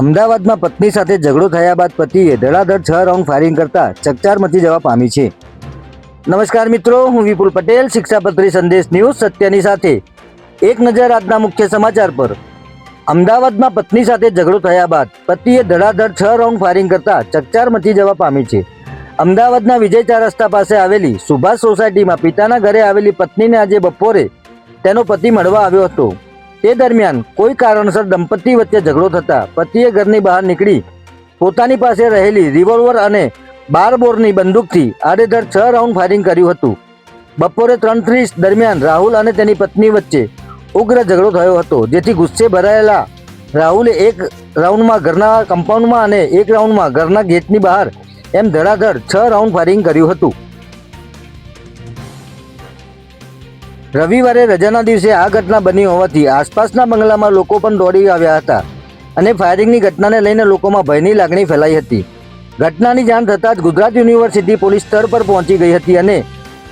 અમદાવાદમાં પત્ની સાથે ઝઘડો થયા બાદ પતિએ ધડાધડ છ રાઉન્ડ ફાયરિંગ કરતા ચકચાર મચી જવા પામી છે. નમસ્કાર મિત્રો, હું વિપુલ પટેલ, શિક્ષાપત્રી સંદેશ ન્યૂઝ સત્યની સાથે. એક નજર આજના મુખ્ય સમાચાર પર. અમદાવાદમાં પત્ની સાથે ઝઘડો થયા બાદ પતિએ ધડાધડ છ રાઉન્ડ ફાયરિંગ કરતા ચકચાર મચી જવા પામી છે. અમદાવાદના વિજય ચાર રસ્તા પાસે આવેલી સુભાષ સોસાયટીમાં પિતાના ઘરે આવેલી પત્નીને આજે બપોરે તેનો પતિ મળવા આવ્યો હતો. તે દરમિયાન કોઈ કારણસર દંપતી વચ્ચે ઝઘડો થતા પતિએ ઘરની બહાર નીકળી પોતાની પાસે રહેલી રિવોલ્વર અને બાર બોરની બંદૂકથી આડેધડ છ રાઉન્ડ ફાયરિંગ કર્યું હતું. બપોરે ત્રણ ત્રીસ દરમિયાન રાહુલ અને તેની પત્ની વચ્ચે ઉગ્ર ઝઘડો થયો હતો, જેથી ગુસ્સે ભરાયેલા રાહુલે એક રાઉન્ડમાં ઘરના કમ્પાઉન્ડમાં અને એક રાઉન્ડમાં ઘરના ગેટની બહાર એમ ધડાધડ છ રાઉન્ડ ફાયરિંગ કર્યું હતું. રવિવારે રજાના દિવસે આ ઘટના બની હોવાથી આસપાસના બંગલામાં લોકો પણ દોડી આવ્યા હતા અને ફાયરિંગની ઘટનાને લઈને લોકોમાં ભયની લાગણી ફેલાઈ હતી. ઘટનાની જાણ થતાં જ ગુજરાત યુનિવર્સિટી પોલીસ સ્થળ પર પહોંચી ગઈ હતી અને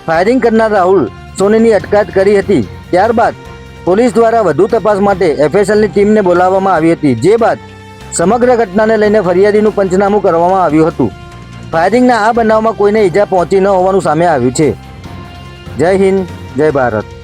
ફાયરિંગ કરનાર રાહુલ સોનીની અટકાયત કરી હતી. ત્યારબાદ પોલીસ દ્વારા વધુ તપાસ માટે એફએસએલની ટીમને બોલાવવામાં આવી હતી, જે બાદ સમગ્ર ઘટનાને લઈને ફરિયાદીનું પંચનામું કરવામાં આવ્યું હતું. ફાયરિંગના આ બનાવમાં કોઈને ઈજા પહોંચી ન હોવાનું સામે આવ્યું છે. જય હિન્દ. જય ભારત.